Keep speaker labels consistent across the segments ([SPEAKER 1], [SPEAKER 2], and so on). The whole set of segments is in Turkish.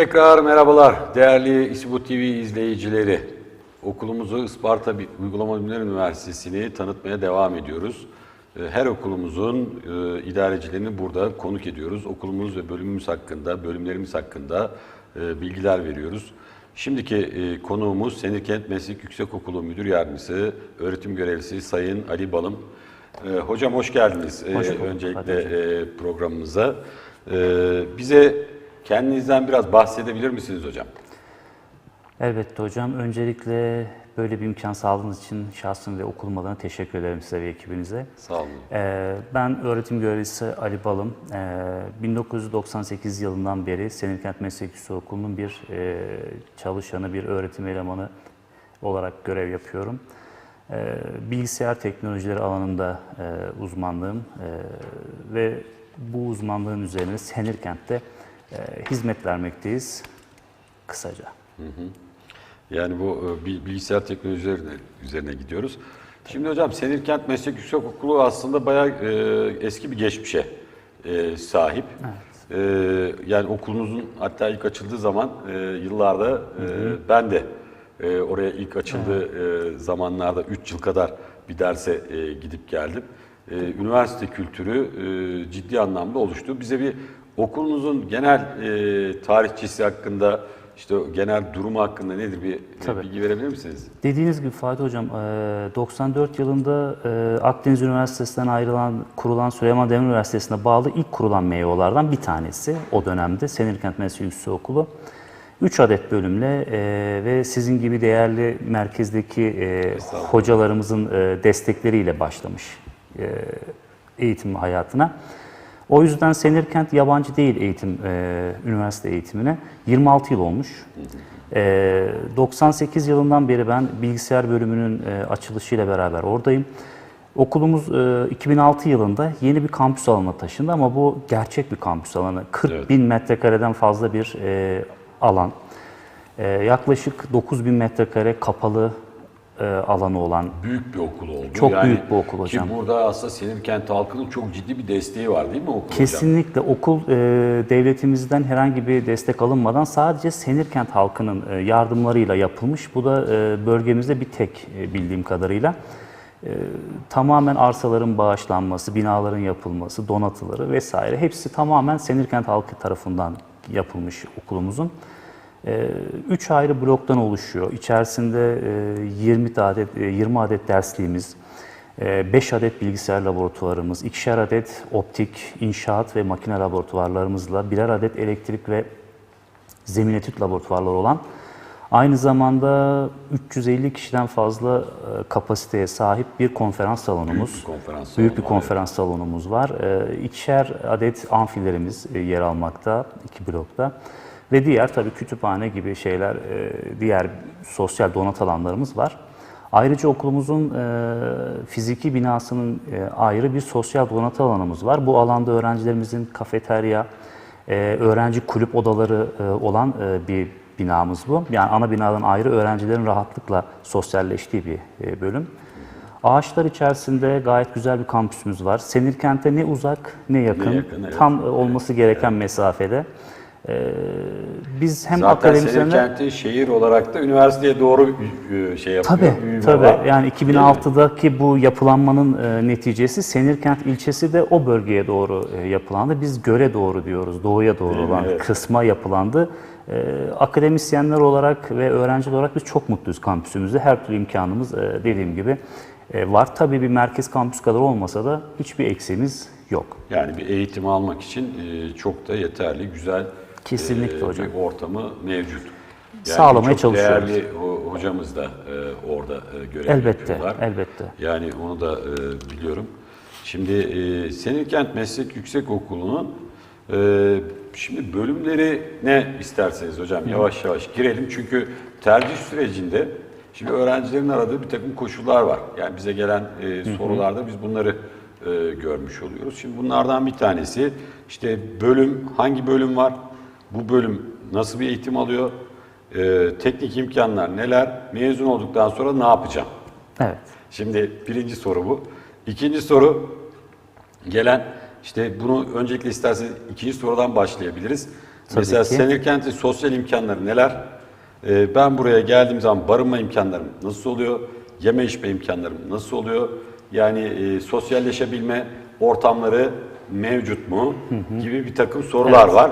[SPEAKER 1] Tekrar merhabalar değerli İSBU TV izleyicileri. Okulumuzu Isparta Uygulama Bilimleri Üniversitesi'ni tanıtmaya devam ediyoruz. Ee, Her okulumuzun e, idarecilerini burada konuk ediyoruz. Okulumuz ve bölümümüz hakkında, bölümlerimiz hakkında e, bilgiler veriyoruz. Şimdiki e, konuğumuz Senirkent Meslek Yüksekokulu Müdür Yardımcısı, öğretim görevlisi Sayın Ali Balım. Hocam hoş geldiniz
[SPEAKER 2] Hoş bulduk.
[SPEAKER 1] öncelikle
[SPEAKER 2] Hadi hocam.
[SPEAKER 1] programımıza. Bize kendinizden biraz bahsedebilir misiniz hocam?
[SPEAKER 2] Elbette hocam. Öncelikle böyle bir imkan sağladığınız için şahsım ve okulum adına teşekkür ederim size ve ekibinize.
[SPEAKER 1] Sağ olun.
[SPEAKER 2] Ee, ben öğretim görevlisi Ali Balım. Ee, 1998 yılından beri Senirkent Meslek Yüksekokulu'nun bir e, çalışanı, bir öğretim elemanı olarak görev yapıyorum. Ee, bilgisayar teknolojileri alanında e, uzmanlığım e, ve bu uzmanlığın üzerine Senirkent'te e, hizmet vermekteyiz kısaca.
[SPEAKER 1] Yani bu e, bil- bilgisayar teknolojileri üzerine gidiyoruz. Şimdi hocam Senirkent Meslek Yüksekokulu aslında bayağı e, eski bir geçmişe e, sahip. E, yani okulunuzun hatta ilk açıldığı zaman e, yıllarda e, ben de e, oraya ilk açıldığı e, zamanlarda 3 yıl kadar bir derse e, gidip geldim. E, üniversite kültürü e, ciddi anlamda oluştu. Bize bir okulunuzun genel e, tarihçisi hakkında işte genel durumu hakkında nedir bir e,
[SPEAKER 2] Tabii.
[SPEAKER 1] bilgi verebilir misiniz?
[SPEAKER 2] Dediğiniz gibi Fatih Hocam, e, 94 yılında e, Akdeniz Üniversitesi'nden ayrılan, kurulan Süleyman Demirel Üniversitesi'ne bağlı ilk kurulan MYO'lardan bir tanesi o dönemde Senirkent Meslek Yüksekokulu. 3 adet bölümle e, ve sizin gibi değerli merkezdeki e, hocalarımızın e, destekleriyle başlamış e, eğitim hayatına. O yüzden Senirkent yabancı değil eğitim, e, üniversite eğitimine. 26 yıl olmuş. E, 98 yılından beri ben bilgisayar bölümünün e, açılışıyla beraber oradayım. Okulumuz e, 2006 yılında yeni bir kampüs alanına taşındı ama bu gerçek bir kampüs alanı. 40
[SPEAKER 1] Evet.
[SPEAKER 2] bin metrekareden fazla bir e, alan. E, yaklaşık 9 bin metrekare kapalı e, alanı olan
[SPEAKER 1] Büyük bir okul oldu.
[SPEAKER 2] Çok büyük bir okul hocam.
[SPEAKER 1] Ki burada aslında Senirkent halkının çok ciddi bir desteği var değil mi okul hocam?
[SPEAKER 2] Kesinlikle okul e, devletimizden herhangi bir destek alınmadan sadece Senirkent halkının e, yardımlarıyla yapılmış. Bu da e, bölgemizde bir tek e, bildiğim kadarıyla. E, tamamen arsaların bağışlanması, binaların yapılması, donatıları vesaire hepsi tamamen Senirkent halkı tarafından yapılmış okulumuzun. 3 ayrı bloktan oluşuyor. İçerisinde e, 20 adet e, 20 adet dersliğimiz, 5 adet bilgisayar laboratuvarımız, ikişer adet optik, inşaat ve makine laboratuvarlarımızla birer adet elektrik ve zemin etüt laboratuvarları olan aynı zamanda 350 kişiden fazla e, kapasiteye sahip bir konferans salonumuz.
[SPEAKER 1] Büyük bir konferans
[SPEAKER 2] Büyük bir konferans salonumuz var. E, İkişer adet amfilerimiz e, yer almakta iki blokta. Ve diğer tabii kütüphane gibi şeyler, e, diğer sosyal donat alanlarımız var. Ayrıca okulumuzun e, fiziki binasının e, ayrı bir sosyal donat alanımız var. Bu alanda öğrencilerimizin kafeterya, öğrenci kulüp odaları olan bir binamız bu. Yani ana binadan ayrı öğrencilerin rahatlıkla sosyalleştiği bir bölüm. Ağaçlar içerisinde gayet güzel bir kampüsümüz var. Senirkent'e ne uzak ne yakın,
[SPEAKER 1] Ne yakın, evet.
[SPEAKER 2] tam olması gereken mesafede. E, biz hem
[SPEAKER 1] Zaten
[SPEAKER 2] akademisyenler...
[SPEAKER 1] Senirkent'i şehir olarak da üniversiteye doğru e, şey yapıyor.
[SPEAKER 2] Tabii,
[SPEAKER 1] büyüme
[SPEAKER 2] tabii.
[SPEAKER 1] var.
[SPEAKER 2] Yani
[SPEAKER 1] Değil mi?
[SPEAKER 2] 2006'daki bu yapılanmanın e, neticesi Senirkent ilçesi de o bölgeye doğru e, yapılandı. Biz göle doğru diyoruz, doğuya doğru
[SPEAKER 1] Değil
[SPEAKER 2] olan
[SPEAKER 1] Evet.
[SPEAKER 2] kısma yapılandı. Akademisyenler olarak ve öğrenciler olarak biz çok mutluyuz kampüsümüzde. Her türlü imkanımız dediğim gibi var. Tabii bir merkez kampüs kadar olmasa da hiçbir eksiğimiz yok.
[SPEAKER 1] Yani bir eğitim almak için çok da yeterli, güzel
[SPEAKER 2] Kesinlikle
[SPEAKER 1] e,
[SPEAKER 2] hocam.
[SPEAKER 1] bir ortamı mevcut. Yani
[SPEAKER 2] Sağlamaya
[SPEAKER 1] çok
[SPEAKER 2] çalışıyoruz.
[SPEAKER 1] Değerli ho- hocamız da e, orada e, görev
[SPEAKER 2] Elbette,
[SPEAKER 1] yapıyorlar.
[SPEAKER 2] elbette.
[SPEAKER 1] Yani onu da e, biliyorum. Şimdi e, Senirkent Meslek Yüksekokulu'nun e, şimdi bölümleri ne isterseniz hocam yavaş yavaş girelim. Çünkü tercih sürecinde şimdi öğrencilerin aradığı bir takım koşullar var. Yani bize gelen e, sorularda biz bunları e, görmüş oluyoruz. Şimdi bunlardan bir tanesi işte bölüm hangi bölüm var? Bu bölüm nasıl bir eğitim alıyor? E, teknik imkanlar neler? Mezun olduktan sonra ne yapacağım?
[SPEAKER 2] Evet.
[SPEAKER 1] Şimdi birinci soru bu. İkinci soru gelen işte bunu öncelikle isterseniz ikinci sorudan başlayabiliriz. Mesela
[SPEAKER 2] ki.
[SPEAKER 1] Senirkent'in sosyal imkanları neler? Ee, ben buraya geldiğim zaman barınma imkanlarım nasıl oluyor? Yeme içme imkanlarım nasıl oluyor? Yani e, sosyalleşebilme ortamları mevcut mu? Gibi bir takım sorular var.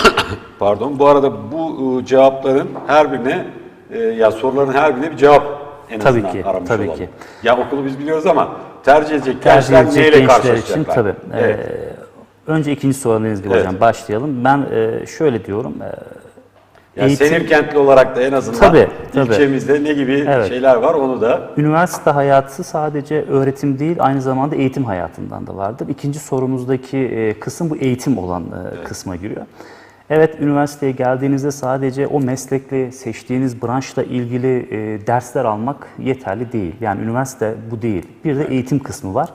[SPEAKER 1] Pardon. Bu arada bu e, cevapların her birine e, ya soruların her birine bir cevap en
[SPEAKER 2] Tabii
[SPEAKER 1] azından
[SPEAKER 2] ki,
[SPEAKER 1] aramış
[SPEAKER 2] tabii
[SPEAKER 1] olalım.
[SPEAKER 2] ki.
[SPEAKER 1] Ya okulu biz biliyoruz ama tercih edecek
[SPEAKER 2] tercih
[SPEAKER 1] gençler
[SPEAKER 2] edecek
[SPEAKER 1] neyle
[SPEAKER 2] gençler için
[SPEAKER 1] karşılaşacaklar?
[SPEAKER 2] tabii.
[SPEAKER 1] Evet.
[SPEAKER 2] Ee, önce ikinci sorunuz gibi
[SPEAKER 1] Evet.
[SPEAKER 2] hocam başlayalım. Ben e, şöyle diyorum. e,
[SPEAKER 1] Yani
[SPEAKER 2] eğitim-
[SPEAKER 1] Senirkentli olarak da en azından
[SPEAKER 2] Tabii, tabii.
[SPEAKER 1] ilçemizde ne gibi
[SPEAKER 2] Evet.
[SPEAKER 1] şeyler var onu da
[SPEAKER 2] Üniversite hayatı sadece öğretim değil, aynı zamanda eğitim hayatından da vardır. İkinci sorunuzdaki e, kısım bu eğitim olan e, kısma giriyor. Evet, üniversiteye geldiğinizde sadece o meslekle seçtiğiniz branşla ilgili e, dersler almak yeterli değil. Yani üniversite bu değil. Bir de eğitim kısmı var.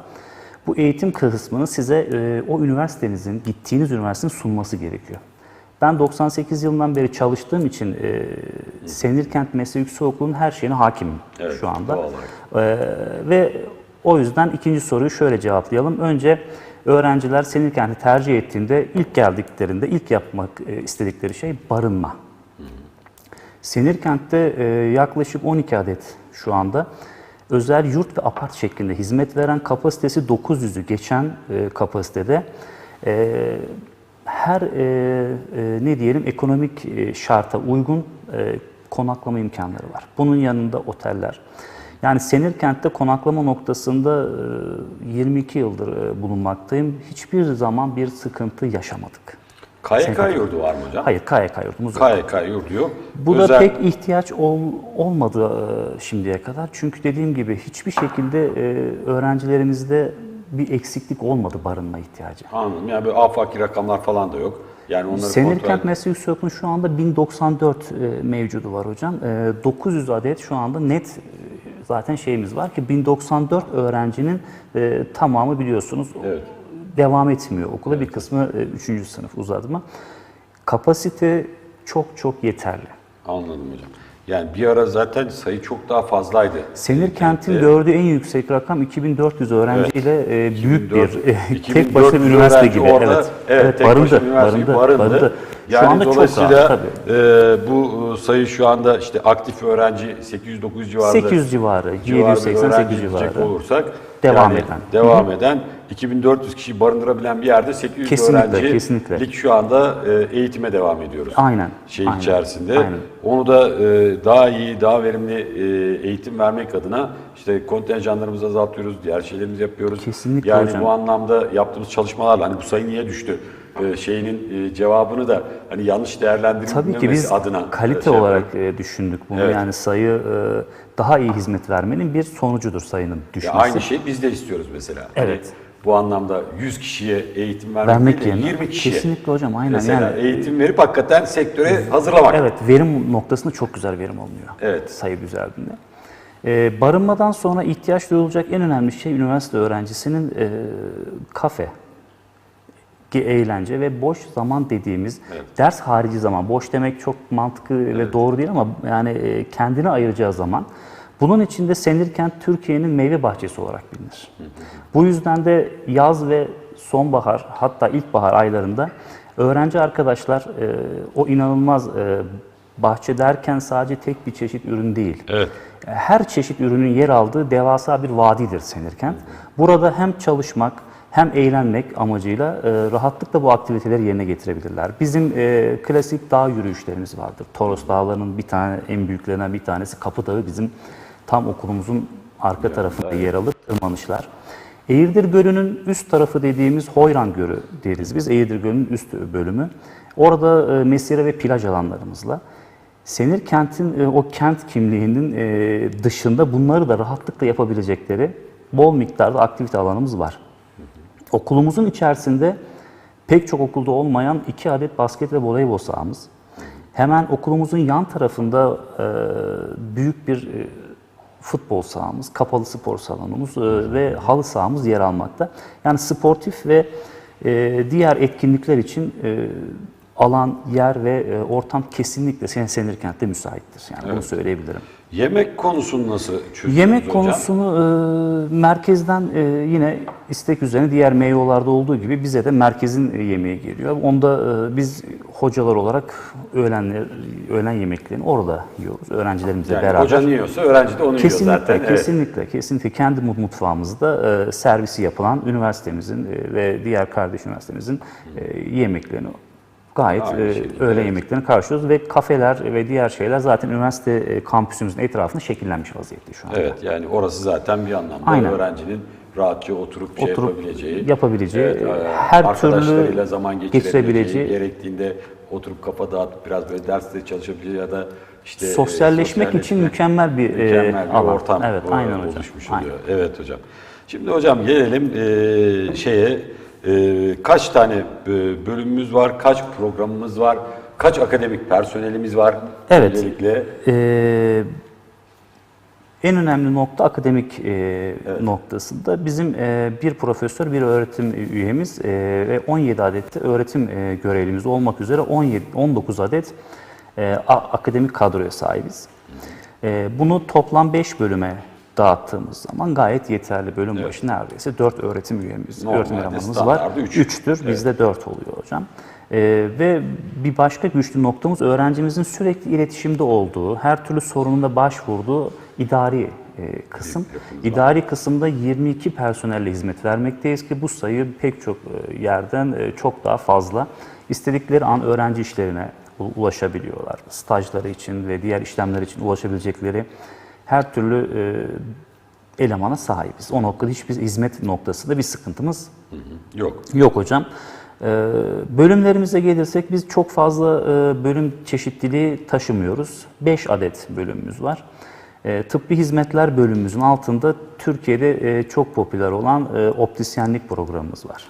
[SPEAKER 2] Bu eğitim kısmını size e, o üniversitenizin, gittiğiniz üniversitenin sunması gerekiyor. Ben 98 yılından beri çalıştığım için e, Senirkent Meslek Yüksekokulu'nun her şeyine hakimim
[SPEAKER 1] Evet,
[SPEAKER 2] şu anda. Ee, ve o yüzden ikinci soruyu şöyle cevaplayalım. Önce öğrenciler Senirkent'i tercih ettiğinde ilk geldiklerinde ilk yapmak e, istedikleri şey barınma. Senirkent'te e, yaklaşık 12 adet şu anda özel yurt ve apart şeklinde hizmet veren kapasitesi 900'ü geçen e, kapasitede her ne diyelim ekonomik şarta uygun konaklama imkanları var. Bunun yanında oteller. Yani Senirkent'te konaklama noktasında e, 22 yıldır e, bulunmaktayım. Hiçbir zaman bir sıkıntı yaşamadık.
[SPEAKER 1] KYK yurdu var mı hocam?
[SPEAKER 2] Hayır, KYK yurdumuz yok.
[SPEAKER 1] KYK yurdu yok.
[SPEAKER 2] Bu da
[SPEAKER 1] Özel-
[SPEAKER 2] pek ihtiyaç ol, olmadı e, şimdiye kadar. Çünkü dediğim gibi hiçbir şekilde e, öğrencilerimizde bir eksiklik olmadı barınma ihtiyacı.
[SPEAKER 1] Anladım. Yani böyle afaki rakamlar falan da yok. Yani onları
[SPEAKER 2] Senirkent
[SPEAKER 1] kontrol
[SPEAKER 2] Meslek Yüksekokulu'nun şu anda 1094 e, mevcudu var hocam. E, 900 adet şu anda net e, zaten şeyimiz var ki 1094 öğrencinin e, tamamı biliyorsunuz
[SPEAKER 1] Evet.
[SPEAKER 2] devam etmiyor okula. Bir kısmı 3. sınıf uzadı mı. Kapasite çok çok yeterli.
[SPEAKER 1] Anladım hocam. Yani bir ara zaten sayı çok daha fazlaydı.
[SPEAKER 2] Senirkent'in
[SPEAKER 1] Evet.
[SPEAKER 2] gördüğü en yüksek rakam 2400 öğrenciyle e, büyük bir
[SPEAKER 1] 2400
[SPEAKER 2] e, tek başına bir üniversite gibi.
[SPEAKER 1] Orada,
[SPEAKER 2] evet.
[SPEAKER 1] evet, tek
[SPEAKER 2] barındı,
[SPEAKER 1] başına bir üniversite gibi
[SPEAKER 2] barındı,
[SPEAKER 1] barındı. Yani
[SPEAKER 2] Şu anda çok
[SPEAKER 1] dolayısıyla
[SPEAKER 2] rahat tabii.
[SPEAKER 1] e, bu sayı şu anda işte aktif öğrenci 800-900 civarında
[SPEAKER 2] 800 civarı,
[SPEAKER 1] civarında
[SPEAKER 2] 780
[SPEAKER 1] öğrenci
[SPEAKER 2] 800
[SPEAKER 1] gidecek
[SPEAKER 2] civarı.
[SPEAKER 1] olursak
[SPEAKER 2] Devam
[SPEAKER 1] yani
[SPEAKER 2] eden.
[SPEAKER 1] Devam eden 2400 kişi barındırabilen bir yerde 800
[SPEAKER 2] Kesinlikle,
[SPEAKER 1] öğrenci
[SPEAKER 2] kesinlikle.
[SPEAKER 1] şu anda e, eğitime devam ediyoruz.
[SPEAKER 2] Aynen,
[SPEAKER 1] Şey
[SPEAKER 2] aynen,
[SPEAKER 1] içerisinde.
[SPEAKER 2] aynen.
[SPEAKER 1] Onu da e, daha iyi, daha verimli e, eğitim vermek adına işte kontenjanlarımızı azaltıyoruz, diğer şeylerimizi yapıyoruz.
[SPEAKER 2] Kesinlikle
[SPEAKER 1] yani
[SPEAKER 2] hocam.
[SPEAKER 1] bu anlamda yaptığımız çalışmalarla hani bu sayı niye düştü? şeyinin cevabını da hani yanlış değerlendirilmemesi
[SPEAKER 2] Tabii ki biz
[SPEAKER 1] adına
[SPEAKER 2] kalite
[SPEAKER 1] şey
[SPEAKER 2] olarak düşündük bunu.
[SPEAKER 1] Evet.
[SPEAKER 2] Yani sayı daha iyi hizmet vermenin bir sonucudur sayının
[SPEAKER 1] Ya
[SPEAKER 2] düşmesi.
[SPEAKER 1] aynı şey biz de istiyoruz mesela. Hani
[SPEAKER 2] Evet.
[SPEAKER 1] Bu anlamda 100 kişiye eğitim vermek,
[SPEAKER 2] Vermek
[SPEAKER 1] değil de
[SPEAKER 2] yerine
[SPEAKER 1] 20 kişiye.
[SPEAKER 2] kesinlikle hocam aynen
[SPEAKER 1] Mesela
[SPEAKER 2] yani
[SPEAKER 1] eğitim verip hakikaten sektöre hazırlamak.
[SPEAKER 2] Evet, verim noktasında çok güzel verim alınıyor.
[SPEAKER 1] Evet.
[SPEAKER 2] Sayı düzeldiğinde. Ee, barınmadan sonra ihtiyaç duyulacak en önemli şey üniversite öğrencisinin e, kafe, eğlence ve boş zaman dediğimiz ders harici zaman. Boş demek çok mantıklı ve doğru değil ama yani e, kendine ayıracağı zaman. Bunun içinde Senirkent Türkiye'nin meyve bahçesi olarak bilinir. Bu yüzden de yaz ve sonbahar hatta ilkbahar aylarında öğrenci arkadaşlar e, o inanılmaz e, bahçe derken sadece tek bir çeşit ürün değil.
[SPEAKER 1] Evet.
[SPEAKER 2] Her çeşit ürünün yer aldığı devasa bir vadidir Senirkent. Burada hem çalışmak hem eğlenmek amacıyla e, rahatlıkla bu aktiviteleri yerine getirebilirler. Bizim e, klasik dağ yürüyüşlerimiz vardır. Toros Dağları'nın bir tane en büyüklerinden bir tanesi Kapı Dağı bizim tam okulumuzun arka tarafında yer alır tırmanışlar. Eğirdir Gölü'nün üst tarafı dediğimiz Hoyran Gölü deriz biz. Eğirdir Gölü'nün üst bölümü. Orada e, mesire ve plaj alanlarımızla. Senir kentin e, o kent kimliğinin e, dışında bunları da rahatlıkla yapabilecekleri bol miktarda aktivite alanımız var. Okulumuzun içerisinde pek çok okulda olmayan iki adet basket ve voleybol sahamız. Hemen okulumuzun yan tarafında e, büyük bir e, futbol sahamız, kapalı spor salonumuz e, ve halı sahamız yer almakta. Yani sportif ve e, diğer etkinlikler için e, alan, yer ve e, ortam kesinlikle Sen Senirkent'te müsaittir. Yani bunu söyleyebilirim.
[SPEAKER 1] Yemek konusunu nasıl çözüyoruz
[SPEAKER 2] Yemek
[SPEAKER 1] hocam?
[SPEAKER 2] konusunu e, merkezden e, yine istek üzerine diğer meyvelerde olduğu gibi bize de merkezin e, yemeği geliyor. Onda e, biz hocalar olarak öğlenler, öğlen yemeklerini orada yiyoruz. Öğrencilerimizle
[SPEAKER 1] Yani
[SPEAKER 2] beraber.
[SPEAKER 1] hoca yiyorsa öğrenci de onu
[SPEAKER 2] Kesinlikle,
[SPEAKER 1] yiyor zaten. Evet.
[SPEAKER 2] kesinlikle, kesinlikle kendi mut- mutfağımızda e, servisi yapılan üniversitemizin e, ve diğer kardeş üniversitemizin e, yemeklerini gayet e, öğle
[SPEAKER 1] evet.
[SPEAKER 2] yemeklerini karşılıyoruz ve kafeler ve diğer şeyler zaten üniversite e, kampüsümüzün etrafında şekillenmiş vaziyette şu anda.
[SPEAKER 1] Evet yani orası zaten bir anlamda
[SPEAKER 2] Aynen.
[SPEAKER 1] öğrencinin rahatça oturup şey
[SPEAKER 2] Oturup
[SPEAKER 1] yapabileceği,
[SPEAKER 2] yapabileceği,
[SPEAKER 1] e,
[SPEAKER 2] her türlü
[SPEAKER 1] zaman geçirebileceği, gerektiğinde oturup kafa dağıtıp biraz böyle derste çalışabileceği ya da işte e,
[SPEAKER 2] Sosyalleşmek için mükemmel bir,
[SPEAKER 1] mükemmel bir
[SPEAKER 2] alan.
[SPEAKER 1] ortam
[SPEAKER 2] Evet,
[SPEAKER 1] o-
[SPEAKER 2] aynen hocam.
[SPEAKER 1] oluşmuş
[SPEAKER 2] Aynen.
[SPEAKER 1] oluyor. Evet hocam. Şimdi hocam gelelim e, şeye e, kaç tane e, bölümümüz var, kaç programımız var, kaç akademik personelimiz var?
[SPEAKER 2] Evet.
[SPEAKER 1] Öncelikle
[SPEAKER 2] Ee, en önemli nokta akademik e, noktasında bizim e, bir profesör, bir öğretim üyemiz e, ve 17 adet de öğretim e, görevlimiz olmak üzere 17 19 adet e, akademik kadroya sahibiz. E, bunu toplam 5 bölüme dağıttığımız zaman gayet yeterli. Bölüm başı neredeyse 4 öğretim üyemiz,
[SPEAKER 1] Normalde
[SPEAKER 2] öğretim elemanımız var.
[SPEAKER 1] standardı üç.
[SPEAKER 2] 3'tür, bizde 4 oluyor hocam. Ee, ve bir başka güçlü noktamız öğrencimizin sürekli iletişimde olduğu, her türlü sorununda başvurduğu idari e, kısım. İdari kısımda 22 personelle hizmet vermekteyiz ki bu sayı pek çok e, yerden e, çok daha fazla. İstedikleri an öğrenci işlerine ulaşabiliyorlar. Stajları için ve diğer işlemler için ulaşabilecekleri her türlü e, elemana sahibiz. O noktada hiçbir hizmet noktasında bir sıkıntımız
[SPEAKER 1] yok.
[SPEAKER 2] Yok hocam. Ee, bölümlerimize gelirsek biz çok fazla e, bölüm çeşitliliği taşımıyoruz. 5 adet bölümümüz var. E, tıbbi hizmetler bölümümüzün altında Türkiye'de e, çok popüler olan e, optisyenlik programımız var.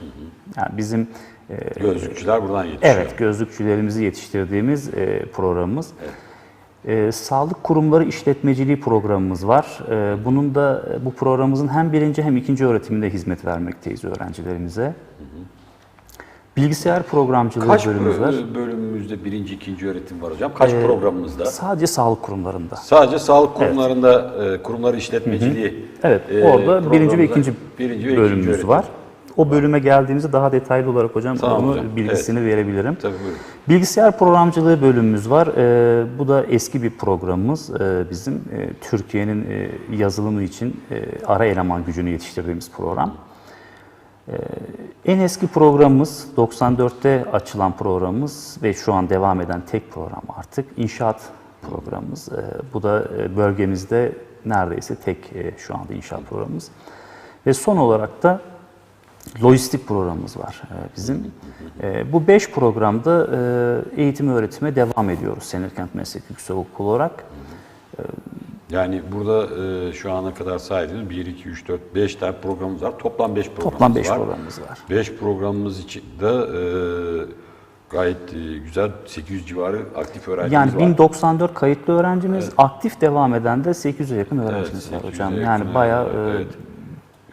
[SPEAKER 2] Yani bizim e,
[SPEAKER 1] Gözlükçüler buradan yetişiyor.
[SPEAKER 2] Evet, gözlükçülerimizi yetiştirdiğimiz e, programımız. E, sağlık kurumları işletmeciliği programımız var. E, bunun da e, bu programımızın hem birinci hem ikinci öğretiminde hizmet vermekteyiz öğrencilerimize. Bilgisayar programcılığı
[SPEAKER 1] Kaç
[SPEAKER 2] bölümümüz var.
[SPEAKER 1] bö- bölümümüzde birinci, ikinci öğretim var hocam? Kaç programımızda?
[SPEAKER 2] Sadece sağlık kurumlarında.
[SPEAKER 1] Sadece sağlık kurumlarında, e, kurumlar işletmeciliği.
[SPEAKER 2] Evet,
[SPEAKER 1] e,
[SPEAKER 2] orada birinci ve ikinci,
[SPEAKER 1] birinci ve ikinci
[SPEAKER 2] bölümümüz
[SPEAKER 1] öğretim.
[SPEAKER 2] var. O bölüme geldiğimizde daha detaylı olarak hocam
[SPEAKER 1] Tamam
[SPEAKER 2] onu
[SPEAKER 1] hocam,
[SPEAKER 2] bilgisini verebilirim.
[SPEAKER 1] Tabii buyurun.
[SPEAKER 2] Bilgisayar programcılığı bölümümüz var. Ee, bu da eski bir programımız ee, bizim. Ee, Türkiye'nin e, yazılımı için e, ara eleman gücünü yetiştirdiğimiz program. Ee, en eski programımız 94'te açılan programımız ve şu an devam eden tek program artık inşaat programımız. Ee, bu da e, bölgemizde neredeyse tek e, şu anda inşaat programımız. Ve son olarak da lojistik programımız var e, bizim. E, Bu beş programda e, eğitim öğretime devam ediyoruz Senirkent Meslek Yüksekokulu olarak.
[SPEAKER 1] Yani burada şu ana kadar saydığınız 1, 2, 3, 4, 5 tane programımız var. Toplam 5 programımız
[SPEAKER 2] Toplam beş
[SPEAKER 1] var.
[SPEAKER 2] programımız var.
[SPEAKER 1] 5 programımız için de gayet güzel 800 civarı aktif öğrencimiz
[SPEAKER 2] Yani
[SPEAKER 1] var.
[SPEAKER 2] 1094 kayıtlı öğrencimiz, aktif devam eden de 800'e yakın öğrencimiz
[SPEAKER 1] Evet,
[SPEAKER 2] var
[SPEAKER 1] 800'e
[SPEAKER 2] hocam. Yani bayağı
[SPEAKER 1] evet.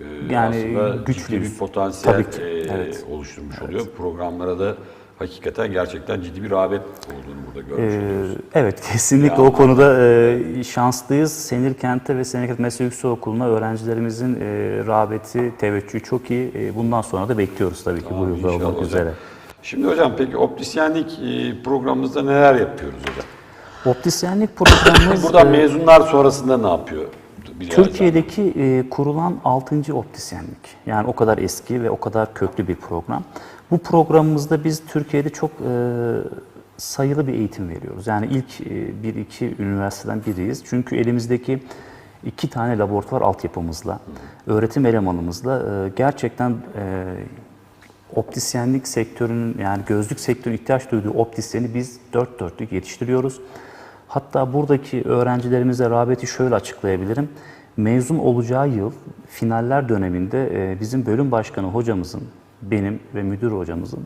[SPEAKER 1] Ee,
[SPEAKER 2] yani
[SPEAKER 1] aslında ciddi bir potansiyel
[SPEAKER 2] Tabii ki,
[SPEAKER 1] e,
[SPEAKER 2] evet.
[SPEAKER 1] oluşturmuş oluyor. Programlara da hakikaten gerçekten ciddi bir rağbet olduğunu burada görmüş
[SPEAKER 2] Ee,
[SPEAKER 1] oluyoruz.
[SPEAKER 2] Evet, kesinlikle o konuda e, şanslıyız. Senirkent'te ve Senirkent Meslek Yüksekokulu'na öğrencilerimizin e, rağbeti, teveccühü çok iyi. E, bundan sonra da bekliyoruz tabii ki bu yılda olmak
[SPEAKER 1] hocam.
[SPEAKER 2] üzere.
[SPEAKER 1] Şimdi hocam peki optisyenlik e, programımızda neler yapıyoruz hocam?
[SPEAKER 2] Optisyenlik programımız
[SPEAKER 1] Buradan
[SPEAKER 2] e,
[SPEAKER 1] mezunlar sonrasında ne yapıyor? Biraz
[SPEAKER 2] Türkiye'deki e, kurulan 6. optisyenlik. Yani o kadar eski ve o kadar köklü bir program. Bu programımızda biz Türkiye'de çok e, sayılı bir eğitim veriyoruz. Yani ilk e, bir iki üniversiteden biriyiz. Çünkü elimizdeki iki tane laboratuvar altyapımızla, öğretim elemanımızla e, gerçekten e, optisyenlik sektörünün yani gözlük sektörünün ihtiyaç duyduğu optisyeni biz dört dörtlük yetiştiriyoruz. Hatta buradaki öğrencilerimize rağbeti şöyle açıklayabilirim. Mezun olacağı yıl finaller döneminde e, bizim bölüm başkanı hocamızın, benim ve müdür hocamızın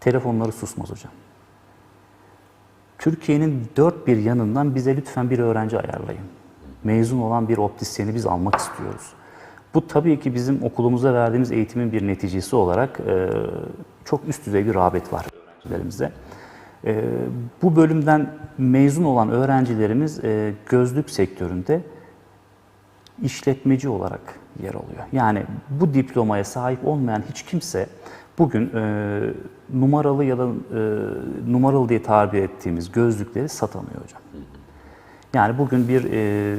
[SPEAKER 2] telefonları susmaz hocam. Türkiye'nin dört bir yanından bize lütfen bir öğrenci ayarlayın. Mezun olan bir optisyeni biz almak istiyoruz. Bu tabii ki bizim okulumuza verdiğimiz eğitimin bir neticesi olarak e, çok üst düzey bir rağbet var öğrencilerimize. E, bu bölümden mezun olan öğrencilerimiz e, gözlük sektöründe işletmeci olarak yer alıyor. Yani bu diplomaya sahip olmayan hiç kimse bugün e, numaralı ya da e, numaralı diye tabir ettiğimiz gözlükleri satamıyor hocam. Yani bugün bir e,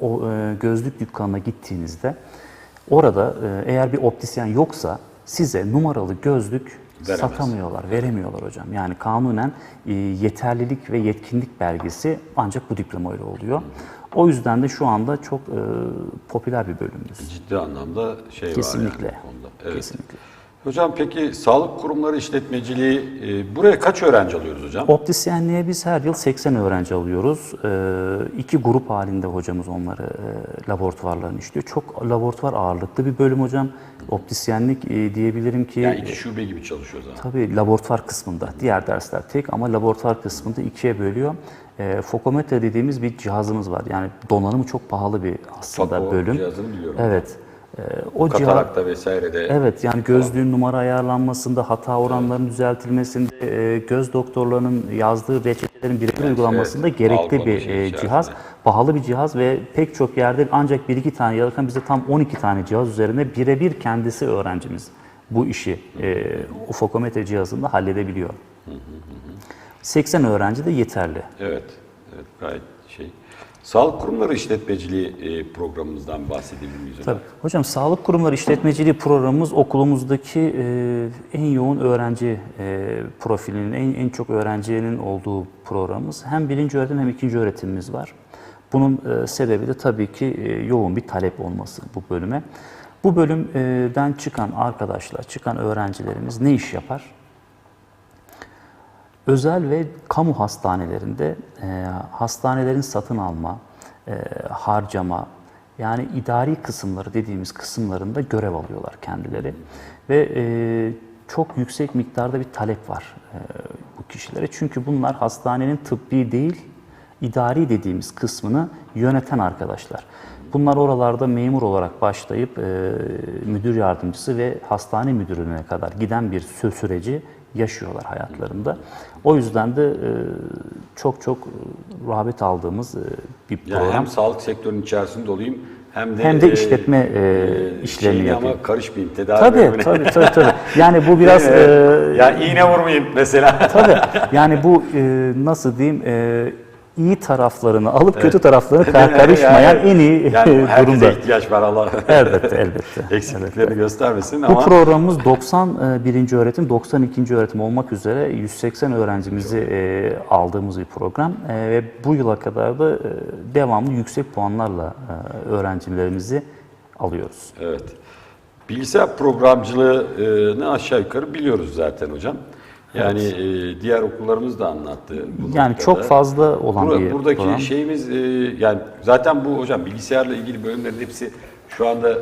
[SPEAKER 2] o e, gözlük dükkanına gittiğinizde orada e, eğer bir optisyen yoksa size numaralı gözlük
[SPEAKER 1] Veremez.
[SPEAKER 2] satamıyorlar, veremiyorlar hocam. Yani kanunen e, yeterlilik ve yetkinlik belgesi ancak bu diplomayla oluyor. O yüzden de şu anda çok e, popüler bir bölümümüz.
[SPEAKER 1] Ciddi anlamda şey
[SPEAKER 2] Kesinlikle.
[SPEAKER 1] var yani bu konuda. Evet.
[SPEAKER 2] Kesinlikle.
[SPEAKER 1] Hocam peki sağlık kurumları işletmeciliği e, buraya kaç öğrenci alıyoruz hocam?
[SPEAKER 2] Optisyenliğe biz her yıl 80 öğrenci alıyoruz. Ee, iki grup halinde hocamız onları e, laboratuvarlarını işliyor. Çok laboratuvar ağırlıklı bir bölüm hocam. Optisyenlik e, diyebilirim ki
[SPEAKER 1] Yani iki şube gibi çalışıyor zaten.
[SPEAKER 2] tabii laboratuvar kısmında. Diğer dersler tek ama laboratuvar kısmında ikiye bölüyor. E, fokometre dediğimiz bir cihazımız var. Yani donanımı çok pahalı bir aslında
[SPEAKER 1] Fako
[SPEAKER 2] bölüm.
[SPEAKER 1] cihazını biliyorum.
[SPEAKER 2] Evet. E, o cihaz
[SPEAKER 1] Katarakta vesaire de
[SPEAKER 2] Evet yani gözlüğün numara ayarlanmasında, hata oranlarının düzeltilmesinde, e, göz doktorlarının yazdığı reçetelerin birebir uygulanmasında
[SPEAKER 1] evet.
[SPEAKER 2] gerekli
[SPEAKER 1] Alkohol
[SPEAKER 2] bir
[SPEAKER 1] şey
[SPEAKER 2] e,
[SPEAKER 1] içerisinde.
[SPEAKER 2] cihaz. Pahalı bir cihaz ve pek çok yerde ancak bir iki tane yalıkan bize tam 12 tane cihaz üzerine birebir kendisi öğrencimiz bu işi e, o fokometre cihazında halledebiliyor. 80 öğrenci de yeterli.
[SPEAKER 1] Evet, evet gayet şey. Sağlık kurumları işletmeciliği e, programımızdan bahsedebilir miyiz?
[SPEAKER 2] Tabii. Hocam sağlık kurumları işletmeciliği programımız okulumuzdaki e, en yoğun öğrenci e, profilinin, en, en çok öğrencinin olduğu programımız. Hem birinci öğretim hem ikinci öğretimimiz var. Bunun sebebi de tabii ki yoğun bir talep olması bu bölüme. Bu bölümden çıkan arkadaşlar, çıkan öğrencilerimiz ne iş yapar? Özel ve kamu hastanelerinde e, hastanelerin satın alma, e, harcama, yani idari kısımları dediğimiz kısımlarında görev alıyorlar kendileri. Ve e, çok yüksek miktarda bir talep var e, bu kişilere. Çünkü bunlar hastanenin tıbbi değil, idari dediğimiz kısmını yöneten arkadaşlar. Bunlar oralarda memur olarak başlayıp e, müdür yardımcısı ve hastane müdürlüğüne kadar giden bir sü- süreci yaşıyorlar hayatlarında. O yüzden de e, çok çok e, rağbet aldığımız e, bir
[SPEAKER 1] Yani
[SPEAKER 2] program.
[SPEAKER 1] hem sağlık sektörünün içerisinde olayım hem de,
[SPEAKER 2] Hem de işletme, e, işlerini yapayım.
[SPEAKER 1] ama karışmayayım tedavi
[SPEAKER 2] Tabii,
[SPEAKER 1] bölümüne.
[SPEAKER 2] tabii, tabii, tabii. Yani bu biraz e,
[SPEAKER 1] ya iğne vurmayayım mesela.
[SPEAKER 2] Tabii. Yani bu e, nasıl diyeyim e, iyi taraflarını alıp kötü taraflarını kar- karışmayan
[SPEAKER 1] Yani-
[SPEAKER 2] en iyi
[SPEAKER 1] yani
[SPEAKER 2] durumda.
[SPEAKER 1] ihtiyaç var Allah.
[SPEAKER 2] Elbette, elbette.
[SPEAKER 1] Eksikliklerini göstermesin
[SPEAKER 2] Bu
[SPEAKER 1] ama
[SPEAKER 2] programımız 91. öğretim, 92. öğretim olmak üzere 180 öğrencimizi e, aldığımız bir program E, ve bu yıla kadar da e, devamlı yüksek puanlarla e, öğrencilerimizi alıyoruz.
[SPEAKER 1] evet. Bilgisayar programcılığını aşağı yukarı biliyoruz zaten hocam. Yani e, diğer okullarımız da anlattı. bu
[SPEAKER 2] Yani
[SPEAKER 1] noktada.
[SPEAKER 2] çok fazla olan
[SPEAKER 1] Bura-
[SPEAKER 2] bir
[SPEAKER 1] buradaki
[SPEAKER 2] program.
[SPEAKER 1] şeyimiz e, yani zaten bu hocam bilgisayarla ilgili bölümlerin hepsi şu anda e,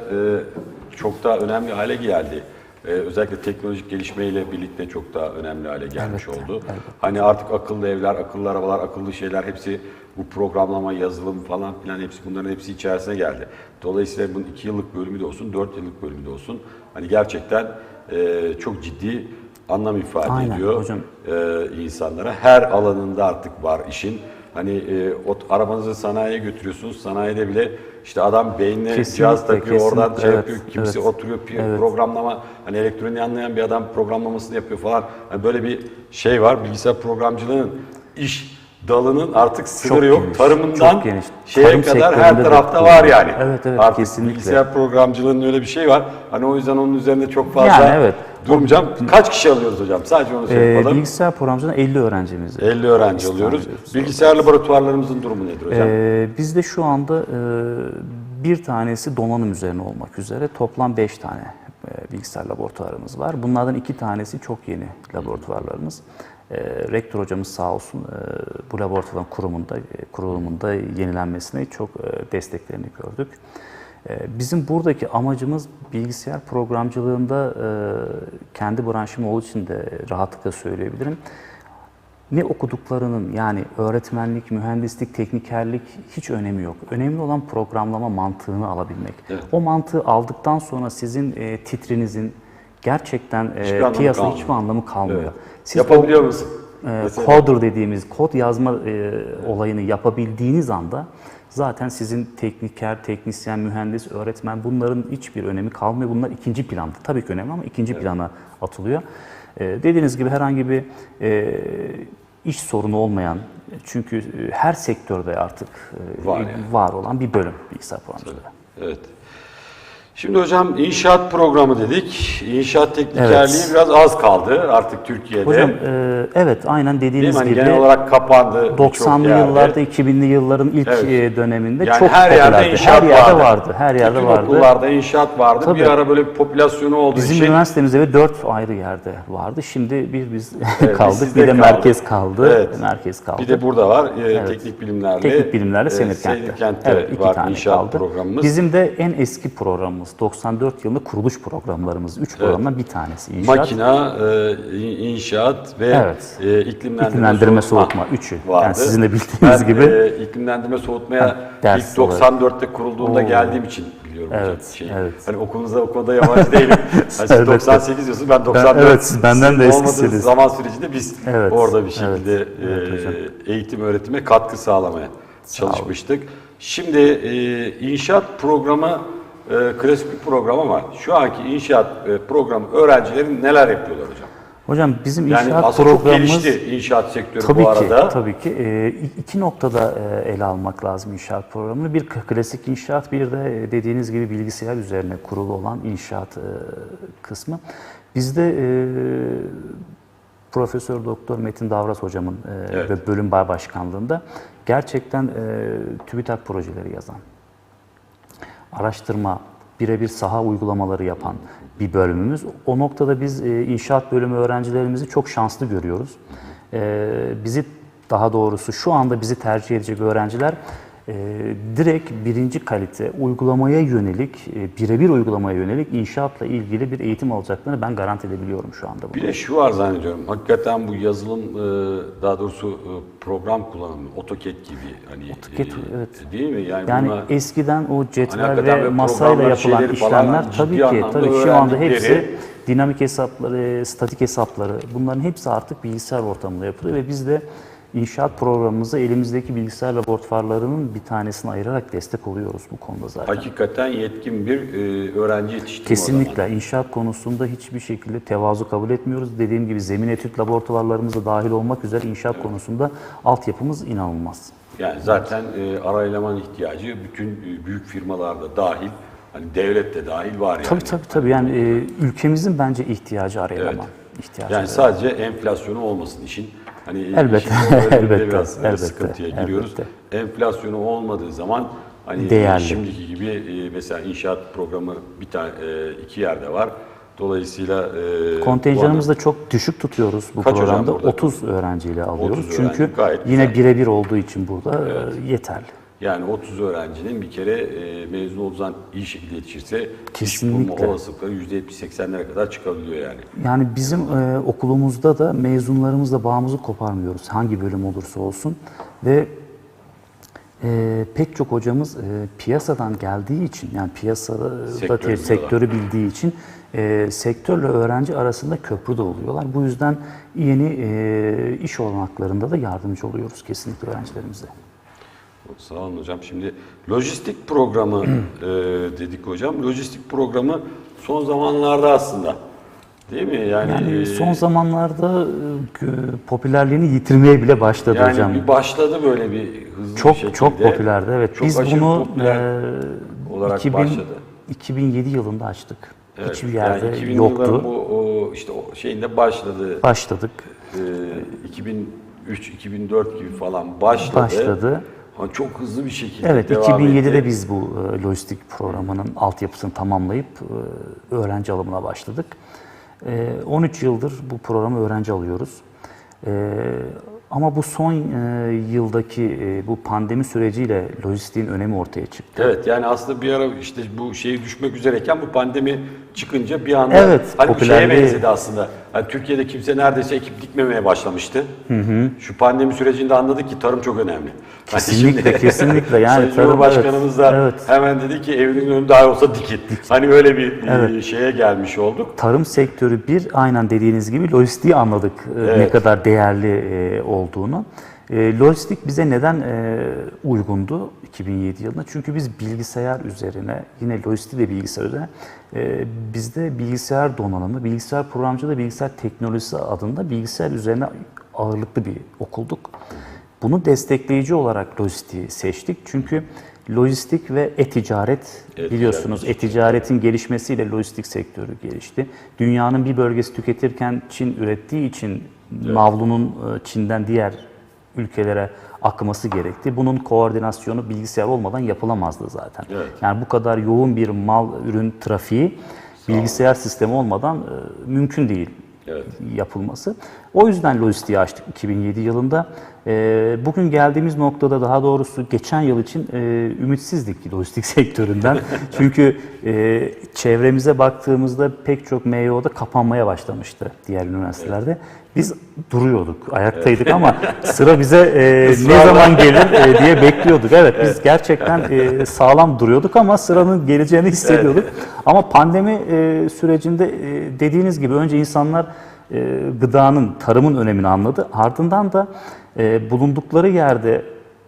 [SPEAKER 1] çok daha önemli hale geldi. E, özellikle teknolojik gelişmeyle birlikte çok daha önemli hale gelmiş oldu. Hani artık akıllı evler, akıllı arabalar, akıllı şeyler hepsi bu programlama, yazılım falan filan hepsi bunların hepsi içerisine geldi. Dolayısıyla bunun iki yıllık bölümü de olsun, dört yıllık bölümü de olsun. Hani gerçekten e, çok ciddi anlam ifade
[SPEAKER 2] Aynen,
[SPEAKER 1] ediyor
[SPEAKER 2] hocam.
[SPEAKER 1] e, insanlara. Her alanında artık var işin. Hani e, o, arabanızı sanayiye götürüyorsunuz. Sanayide bile işte adam beynine
[SPEAKER 2] Kesinlikle,
[SPEAKER 1] cihaz takıyor, oradan şey
[SPEAKER 2] evet,
[SPEAKER 1] yapıyor. Kimisi
[SPEAKER 2] evet.
[SPEAKER 1] oturuyor pi- programlama. Hani elektroniği anlayan bir adam programlamasını yapıyor falan. Hani böyle bir şey var. Bilgisayar programcılığının iş dalının artık sınırı yok.
[SPEAKER 2] geniş,
[SPEAKER 1] Tarımından
[SPEAKER 2] çok geniş.
[SPEAKER 1] şeye
[SPEAKER 2] Tarım
[SPEAKER 1] kadar her tarafta var yani.
[SPEAKER 2] Evet, evet,
[SPEAKER 1] artık
[SPEAKER 2] kesinlikle.
[SPEAKER 1] bilgisayar programcılığının öyle bir şey var. Hani o yüzden onun üzerinde çok fazla
[SPEAKER 2] Yani evet.
[SPEAKER 1] durmayacağım. Kaç kişi alıyoruz hocam? Sadece onu şey
[SPEAKER 2] E,
[SPEAKER 1] yapalım.
[SPEAKER 2] bilgisayar programcılığında 50 öğrencimiz.
[SPEAKER 1] 50 öğrenci alıyoruz. Bilgisayar laboratuvarlarımızın durumu nedir hocam?
[SPEAKER 2] Ee, bizde şu anda e, bir tanesi donanım üzerine olmak üzere toplam 5 tane e, bilgisayar laboratuvarımız var. Bunlardan iki tanesi çok yeni laboratuvarlarımız. E, rektör hocamız sağ olsun e, bu laboratuvarın kurumunda, e, kurulumunda yenilenmesine çok e, desteklerini gördük. E, Bizim buradaki amacımız bilgisayar programcılığında e, kendi branşım olduğu için de rahatlıkla söyleyebilirim ne okuduklarının yani öğretmenlik, mühendislik, teknikerlik hiç önemi yok. Önemli olan programlama mantığını alabilmek. O mantığı aldıktan sonra sizin e, titrinizin gerçekten e,
[SPEAKER 1] Hiçbir
[SPEAKER 2] piyasada
[SPEAKER 1] kalmıyor.
[SPEAKER 2] hiçbir anlamı kalmıyor.
[SPEAKER 1] Evet.
[SPEAKER 2] Siz
[SPEAKER 1] Yapabiliyor musun?
[SPEAKER 2] e, coder dediğimiz kod yazma e, olayını yapabildiğiniz anda zaten sizin tekniker, teknisyen, mühendis, öğretmen bunların hiçbir önemi kalmıyor. Bunlar ikinci planda. Tabii ki önemli ama ikinci plana atılıyor. E, dediğiniz gibi herhangi bir e, iş sorunu olmayan çünkü e, her sektörde artık e,
[SPEAKER 1] Var yani.
[SPEAKER 2] var olan bir bölüm bilgisayar programcılığı.
[SPEAKER 1] Evet. Şimdi hocam inşaat programı dedik. İnşaat teknikerliği
[SPEAKER 2] Evet.
[SPEAKER 1] biraz az kaldı artık Türkiye'de.
[SPEAKER 2] Hocam e, evet aynen dediğiniz?
[SPEAKER 1] Hani
[SPEAKER 2] gibi
[SPEAKER 1] genel olarak kapandı. birçok
[SPEAKER 2] 90'lı
[SPEAKER 1] yerde.
[SPEAKER 2] yıllarda, 2000'li yılların ilk
[SPEAKER 1] Evet.
[SPEAKER 2] e, döneminde
[SPEAKER 1] yani
[SPEAKER 2] çok
[SPEAKER 1] her yerde inşaat
[SPEAKER 2] her yerde
[SPEAKER 1] vardı.
[SPEAKER 2] vardı. Her yerde
[SPEAKER 1] Bütün
[SPEAKER 2] vardı.
[SPEAKER 1] okullarda inşaat vardı.
[SPEAKER 2] Tabii.
[SPEAKER 1] Bir ara böyle bir popülasyonu olduğu
[SPEAKER 2] Bizim
[SPEAKER 1] için
[SPEAKER 2] üniversitemizde ve dört ayrı yerde vardı. Şimdi bir biz
[SPEAKER 1] Evet,
[SPEAKER 2] kaldık,
[SPEAKER 1] sizde
[SPEAKER 2] bir de
[SPEAKER 1] kaldı.
[SPEAKER 2] merkez kaldı.
[SPEAKER 1] Evet.
[SPEAKER 2] Merkez kaldı.
[SPEAKER 1] bir de burada var e, teknik bilimlerle.
[SPEAKER 2] Teknik bilimlerle
[SPEAKER 1] e,
[SPEAKER 2] Senirkent'te.
[SPEAKER 1] Senirkent'te
[SPEAKER 2] evet, iki
[SPEAKER 1] var
[SPEAKER 2] tane
[SPEAKER 1] inşaat
[SPEAKER 2] kaldı.
[SPEAKER 1] programımız.
[SPEAKER 2] Bizim de en eski programımız 94 yılında kuruluş programlarımız. Üç programdan bir tanesi inşaat.
[SPEAKER 1] Makina, e, in- inşaat ve
[SPEAKER 2] Evet.
[SPEAKER 1] e, iklimlendirme,
[SPEAKER 2] İklimlendirme, soğutma, üçü.
[SPEAKER 1] vardı.
[SPEAKER 2] Yani sizin de bildiğiniz
[SPEAKER 1] ben,
[SPEAKER 2] gibi.
[SPEAKER 1] e, iklimlendirme soğutmaya
[SPEAKER 2] Ha, ders
[SPEAKER 1] ilk
[SPEAKER 2] olarak.
[SPEAKER 1] 94'te kurulduğunda geldiğim için biliyorum hocam.
[SPEAKER 2] Evet,
[SPEAKER 1] Şeyi.
[SPEAKER 2] evet.
[SPEAKER 1] Hani okulunuzda o konuda yabancı değilim. Hani siz
[SPEAKER 2] Elbette.
[SPEAKER 1] 98 diyorsunuz ben 94.
[SPEAKER 2] evet, siz benden de
[SPEAKER 1] Sizin
[SPEAKER 2] eskisiniz.
[SPEAKER 1] zaman sürecinde biz
[SPEAKER 2] Evet,
[SPEAKER 1] orada bir
[SPEAKER 2] evet,
[SPEAKER 1] şekilde
[SPEAKER 2] evet
[SPEAKER 1] e,
[SPEAKER 2] hocam.
[SPEAKER 1] eğitim öğretime katkı sağlamaya çalışmıştık. Şimdi e, inşaat programı e, klasik bir program ama şu anki inşaat e, programı öğrencilerin neler yapıyorlar hocam?
[SPEAKER 2] Hocam bizim
[SPEAKER 1] Yani
[SPEAKER 2] inşaat
[SPEAKER 1] aslında çok
[SPEAKER 2] programımız
[SPEAKER 1] gelişti inşaat sektörü
[SPEAKER 2] Tabii
[SPEAKER 1] bu arada.
[SPEAKER 2] ki, tabii ki. Ee, iki noktada e, ele almak lazım inşaat programını. Bir klasik inşaat, bir de e, dediğiniz gibi bilgisayar üzerine kurulu olan inşaat e, kısmı. Bizde e, Profesör Doktor Metin Davras hocamın e,
[SPEAKER 1] Evet.
[SPEAKER 2] ve bölüm başkanlığında gerçekten e, TÜBİTAK projeleri yazan, araştırma, birebir saha uygulamaları yapan bir bölümümüz. O noktada biz e, inşaat bölümü öğrencilerimizi çok şanslı görüyoruz. E, bizi daha doğrusu şu anda bizi tercih edecek öğrenciler direkt birinci kalite uygulamaya yönelik, e, birebir uygulamaya yönelik inşaatla ilgili bir eğitim alacaklarını ben garanti edebiliyorum şu anda.
[SPEAKER 1] Bir
[SPEAKER 2] Bunu.
[SPEAKER 1] de şu var zannediyorum. Hakikaten bu yazılım e, daha doğrusu e, program kullanımı AutoCAD gibi hani
[SPEAKER 2] AutoCAD,
[SPEAKER 1] e,
[SPEAKER 2] evet.
[SPEAKER 1] değil mi? Yani,
[SPEAKER 2] Yani
[SPEAKER 1] buna
[SPEAKER 2] eskiden o cetvel
[SPEAKER 1] hakikaten
[SPEAKER 2] ve masayla yapılan işlemler tabii ki tabii şu anda hepsi dinamik hesapları, statik hesapları bunların hepsi artık bilgisayar ortamında yapılıyor ve biz de inşaat programımızda elimizdeki bilgisayar laboratuvarlarının bir tanesini ayırarak destek oluyoruz bu konuda zaten.
[SPEAKER 1] hakikaten yetkin bir e, öğrenci yetiştirme.
[SPEAKER 2] Kesinlikle inşaat konusunda hiçbir şekilde tevazu kabul etmiyoruz. Dediğim gibi zemin etüt laboratuvarlarımız da dahil olmak üzere inşaat konusunda altyapımız inanılmaz.
[SPEAKER 1] Yani zaten e, ara eleman ihtiyacı bütün e, büyük firmalarda dahil, hani devlet de dahil var yani.
[SPEAKER 2] Tabii tabii tabii yani e, ülkemizin bence ihtiyacı araya eleman. ihtiyacı
[SPEAKER 1] Yani sadece enflasyonu olmasın işin. Hani
[SPEAKER 2] Elbette,
[SPEAKER 1] işin o bölümünde
[SPEAKER 2] elbette,
[SPEAKER 1] biraz e,
[SPEAKER 2] elbette,
[SPEAKER 1] sıkıntıya giriyoruz.
[SPEAKER 2] elbette.
[SPEAKER 1] Enflasyonu olmadığı zaman hani
[SPEAKER 2] Değerli.
[SPEAKER 1] şimdiki gibi e, mesela inşaat programı bir tane e, iki yerde var. Dolayısıyla e,
[SPEAKER 2] Kontenjanımızı da çok düşük tutuyoruz bu
[SPEAKER 1] Kaç
[SPEAKER 2] programda.
[SPEAKER 1] burada?
[SPEAKER 2] 30 öğrenciyle alıyoruz.
[SPEAKER 1] 30
[SPEAKER 2] Çünkü
[SPEAKER 1] öğrenci, gayet
[SPEAKER 2] yine birebir olduğu için burada e, yeterli.
[SPEAKER 1] Yani 30 öğrencinin bir kere e, mezun olduğu zaman iyi şekilde yetişirse iş
[SPEAKER 2] Kesinlikle.
[SPEAKER 1] bulma olasılıkları %70-80'lere kadar çıkabiliyor yani.
[SPEAKER 2] Yani bizim e, okulumuzda da mezunlarımızla bağımızı koparmıyoruz. Hangi bölüm olursa olsun. Ve e, pek çok hocamız e, piyasadan geldiği için, yani piyasada
[SPEAKER 1] Sektörü
[SPEAKER 2] te-
[SPEAKER 1] biliyorlar.
[SPEAKER 2] sektörü bildiği için e, sektörle öğrenci arasında köprü de oluyorlar. Bu yüzden yeni e, iş olanaklarında da yardımcı oluyoruz kesinlikle öğrencilerimize.
[SPEAKER 1] Sağ olun hocam. Şimdi lojistik programı e, dedik hocam. Lojistik programı son zamanlarda aslında değil mi? Yani,
[SPEAKER 2] Yani
[SPEAKER 1] e,
[SPEAKER 2] son zamanlarda e, popülerliğini yitirmeye bile başladı
[SPEAKER 1] yani
[SPEAKER 2] hocam.
[SPEAKER 1] bir başladı böyle bir hızlı bir
[SPEAKER 2] Çok
[SPEAKER 1] şekilde.
[SPEAKER 2] çok popülerdi evet.
[SPEAKER 1] Çok
[SPEAKER 2] Biz bunu e,
[SPEAKER 1] olarak
[SPEAKER 2] 2000
[SPEAKER 1] başladı.
[SPEAKER 2] 2007 yılında açtık.
[SPEAKER 1] Evet,
[SPEAKER 2] Hiçbir yerde
[SPEAKER 1] yani 2000
[SPEAKER 2] yoktu.
[SPEAKER 1] bu o, işte o şeyinde başladı.
[SPEAKER 2] Başladık.
[SPEAKER 1] E, 2003-2004 gibi falan başladı.
[SPEAKER 2] Başladı.
[SPEAKER 1] Çok hızlı bir şekilde
[SPEAKER 2] Evet
[SPEAKER 1] devam
[SPEAKER 2] 2007'de
[SPEAKER 1] etti.
[SPEAKER 2] biz bu e, lojistik programının altyapısını tamamlayıp e, öğrenci alımına başladık. E, 13 yıldır bu programı öğrenci alıyoruz. E, ama bu son e, yıldaki e, bu pandemi süreciyle lojistiğin önemi ortaya çıktı.
[SPEAKER 1] Evet yani aslında bir ara işte bu şeyi düşmek üzereyken bu pandemi çıkınca bir anda
[SPEAKER 2] Evet,
[SPEAKER 1] hani bir şeye
[SPEAKER 2] popülerliği-
[SPEAKER 1] benzedi aslında. Hani Türkiye'de kimse neredeyse ekip dikmemeye başlamıştı. Şu pandemi sürecinde anladık ki tarım çok önemli.
[SPEAKER 2] Kesinlikle, kesinlikle. Yani
[SPEAKER 1] Sayın
[SPEAKER 2] tarım,
[SPEAKER 1] Cumhurbaşkanımız da
[SPEAKER 2] evet, evet.
[SPEAKER 1] hemen dedi ki evinin önü daha olsa dikin. Hani öyle bir e, şeye gelmiş olduk.
[SPEAKER 2] Tarım sektörü bir, aynen dediğiniz gibi lojistiği anladık e, ne
[SPEAKER 1] Evet.
[SPEAKER 2] kadar değerli e, olduğunu. E, Lojistik bize neden e, uygundu 2007 yılında? Çünkü biz bilgisayar üzerine, yine lojistik de bilgisayar üzerine, e, bizde bilgisayar donanımı, bilgisayar programcılığı, bilgisayar teknolojisi adında bilgisayar üzerine ağırlıklı bir okulduk. Bunu destekleyici olarak lojistiği seçtik. Çünkü lojistik ve e-ticaret
[SPEAKER 1] E-ticaret.
[SPEAKER 2] biliyorsunuz e-ticaretin gelişmesiyle lojistik sektörü gelişti. Dünyanın bir bölgesi tüketirken Çin ürettiği için navlunun e, Çin'den diğer ülkelere akması gerekti. Bunun koordinasyonu bilgisayar olmadan yapılamazdı zaten.
[SPEAKER 1] Evet.
[SPEAKER 2] Yani bu kadar yoğun bir mal ürün trafiği bilgisayar sistemi olmadan e, mümkün değil
[SPEAKER 1] Evet.
[SPEAKER 2] yapılması. O yüzden lojistiği açtık 2007 yılında. Ee, bugün geldiğimiz noktada daha doğrusu geçen yıl için e, ümitsizdik lojistik sektöründen. Çünkü e, çevremize baktığımızda pek çok MYO'da kapanmaya başlamıştı diğer üniversitelerde. Biz duruyorduk, ayaktaydık ama sıra bize e, ne zaman gelir e, diye bekliyorduk. Evet, biz gerçekten e, sağlam duruyorduk ama sıranın geleceğini hissediyorduk. Ama pandemi e, sürecinde e, dediğiniz gibi önce insanlar e, gıdanın, tarımın önemini anladı. Ardından da e, bulundukları yerde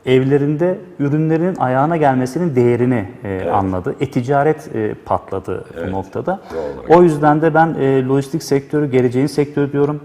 [SPEAKER 2] evlerinde ürünlerin ayağına gelmesinin değerini e, anladı. E-ticaret e, patladı bu noktada. O yüzden de ben e, lojistik sektörü geleceğin sektörü diyorum.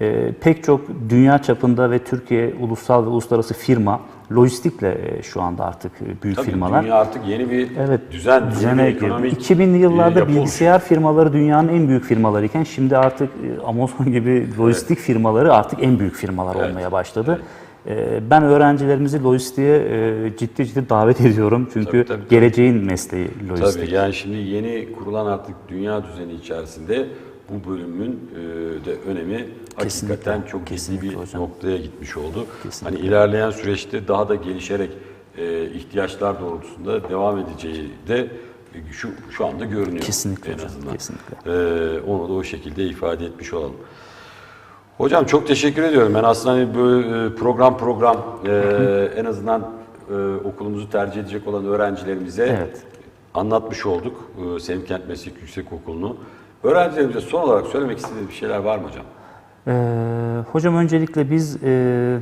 [SPEAKER 2] E, pek çok dünya çapında ve Türkiye ulusal ve uluslararası firma lojistikle e, şu anda artık e, büyük
[SPEAKER 1] Tabii
[SPEAKER 2] firmalar.
[SPEAKER 1] dünya artık yeni bir
[SPEAKER 2] Evet,
[SPEAKER 1] düzen, düzene,
[SPEAKER 2] girdi.
[SPEAKER 1] ekonomik
[SPEAKER 2] 2000'li yıllarda
[SPEAKER 1] e,
[SPEAKER 2] bilgisayar firmaları dünyanın en büyük firmalarıyken şimdi artık e, Amazon gibi lojistik firmaları artık en büyük firmalar
[SPEAKER 1] Evet,
[SPEAKER 2] olmaya başladı. E, Ben öğrencilerimizi lojistiğe e, ciddi ciddi davet ediyorum çünkü
[SPEAKER 1] Tabii, tabii, tabii.
[SPEAKER 2] geleceğin mesleği lojistik.
[SPEAKER 1] Tabii yani şimdi yeni kurulan artık dünya düzeni içerisinde bu bölümün e, de önemi hakikaten çok ciddi
[SPEAKER 2] kesinlikle
[SPEAKER 1] bir
[SPEAKER 2] hocam.
[SPEAKER 1] noktaya gitmiş oldu.
[SPEAKER 2] Kesinlikle.
[SPEAKER 1] Hani ilerleyen süreçte daha da gelişerek e, ihtiyaçlar doğrultusunda devam edeceği de e, şu şu anda görünüyor.
[SPEAKER 2] Kesinlikle
[SPEAKER 1] en
[SPEAKER 2] hocam,
[SPEAKER 1] azından.
[SPEAKER 2] kesinlikle.
[SPEAKER 1] E, onu da o şekilde ifade etmiş olalım. Hocam çok teşekkür ediyorum. Ben aslında hani böyle e, program program e, en azından e, okulumuzu tercih edecek olan öğrencilerimize
[SPEAKER 2] Evet.
[SPEAKER 1] anlatmış olduk. E, Semkent Meslek Yüksekokulu'nu. Öğrencilerimize son olarak söylemek istediğiniz bir şeyler var mı hocam?
[SPEAKER 2] Ee, hocam öncelikle biz e,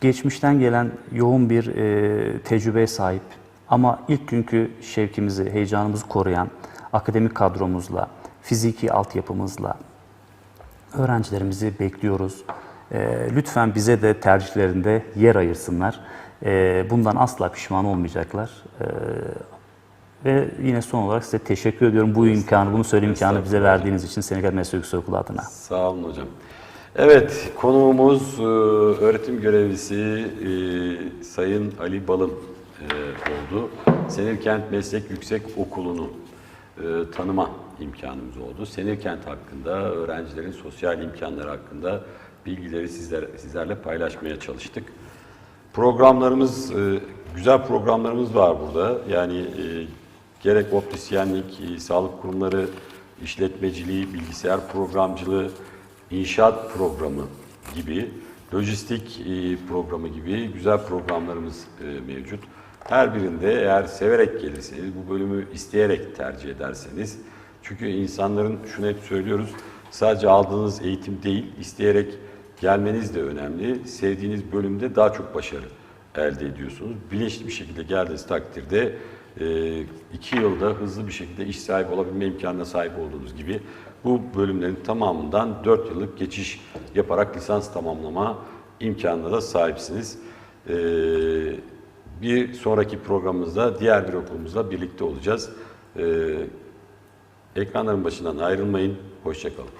[SPEAKER 2] geçmişten gelen yoğun bir e, tecrübeye sahip ama ilk günkü şevkimizi, heyecanımızı koruyan akademik kadromuzla, fiziki altyapımızla öğrencilerimizi bekliyoruz. Ee, lütfen bize de tercihlerinde yer ayırsınlar. Ee, bundan asla pişman olmayacaklar. Ee, ve yine son olarak size teşekkür ediyorum bu imkanı, bunu söyleme imkanı bize verdiğiniz için Senegal Meslek Yüksekokulu adına.
[SPEAKER 1] Sağ olun hocam. Evet, konuğumuz e, öğretim görevlisi e, Sayın Ali Balım e, oldu. Senirkent Meslek Yüksek Okulu'nu tanıma imkanımız oldu. Senirkent hakkında, öğrencilerin sosyal imkanları hakkında bilgileri sizler, sizlerle paylaşmaya çalıştık. Programlarımız, güzel programlarımız var burada. Yani gerek optisyenlik, sağlık kurumları, işletmeciliği, bilgisayar programcılığı, inşaat programı gibi, lojistik e, programı gibi güzel programlarımız e, mevcut. Her birinde eğer severek gelirseniz, bu bölümü isteyerek tercih ederseniz, çünkü insanların şunu hep söylüyoruz, sadece aldığınız eğitim değil, isteyerek gelmeniz de önemli. Sevdiğiniz bölümde daha çok başarı elde ediyorsunuz. Bilinçli bir şekilde geldiğiniz takdirde e, iki yılda hızlı bir şekilde iş sahibi olabilme imkanına sahip olduğunuz gibi bu bölümlerin tamamından dört yıllık geçiş yaparak lisans tamamlama imkanına da sahipsiniz. E, bir sonraki programımızda diğer bir okulumuzla birlikte olacağız. E, ekranların başından ayrılmayın. Hoşçakalın.